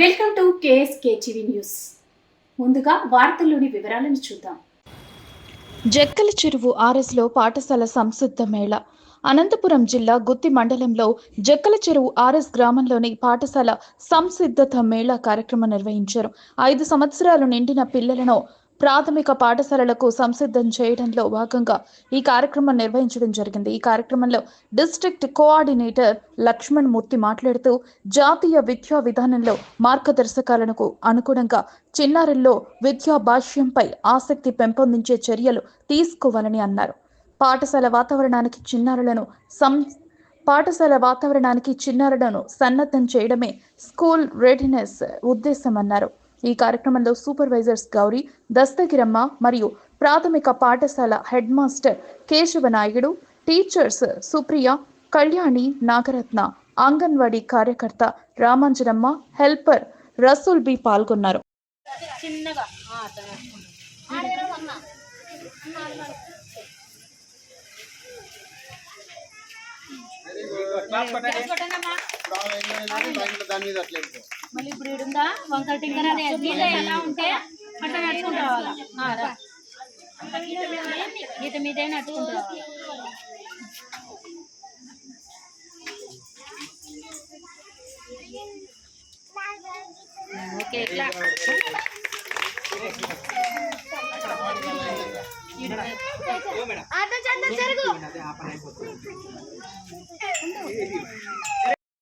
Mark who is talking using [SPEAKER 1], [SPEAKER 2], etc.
[SPEAKER 1] Welcome to KSK TV news. ముందుగా వార్తల్లోని వివరాలను చూద్దాం.
[SPEAKER 2] జక్కల చెరువు ఆర్ఎస్లో పాఠశాల సంసిద్ధ మేళ. అనంతపురం జిల్లా గుత్తి మండలంలో జక్కల చెరువు ఆర్ఎస్ గ్రామంలోని పాఠశాల సంసిద్ధత మేళా కార్యక్రమం నిర్వహించారు. ఐదు సంవత్సరాలు నిండిన పిల్లలను ప్రాథమిక పాఠశాలలకు సంసిద్ధం చేయడంలో భాగంగా ఈ కార్యక్రమం నిర్వహించడం జరిగింది. ఈ కార్యక్రమంలో డిస్ట్రిక్ట్ కోఆర్డినేటర్ లక్ష్మణ్ మూర్తి మాట్లాడుతూ జాతీయ విద్యా విధానంలో మార్గదర్శకాలకు అనుగుణంగా చిన్నారుల్లో విద్యా భాష్యంపై ఆసక్తి పెంపొందించే చర్యలు తీసుకోవాలని అన్నారు. పాఠశాల వాతావరణానికి చిన్నారులను సం పాఠశాల వాతావరణానికి చిన్నారులను సన్నద్ధం చేయడమే స్కూల్ రెడీనెస్ ఉద్దేశమన్నారు. ఈ కార్యక్రమంలో సూపర్వైజర్స్ గౌరీ దస్తగిరమ్మ మరియు ప్రాథమిక పాఠశాల head master Keshava Naidu teachers Supriya Kalyani Nagaratna anganwadi కార్యకర్త రామాంజనమ్మ హెల్పర్ రసూల్ బి పాల్గొన్నారు.
[SPEAKER 3] చిన్నగా ఆ, అట్లా నడుచుకుంటూ. కొట్టండమ్మా.
[SPEAKER 4] దాని మీద అట్లా వెళ్ళిపో.
[SPEAKER 3] మళ్ళీ ఇప్పుడు ఈడుందా వంకర టింకర అనే గీత ఎలా ఉంటే అట్లా నడుచుకుంటూ రావాలా? ఆ, రా. గీత మీదే నడుచుకుంటూ రావాలా? ఓకే ఇట్లా. Thank you.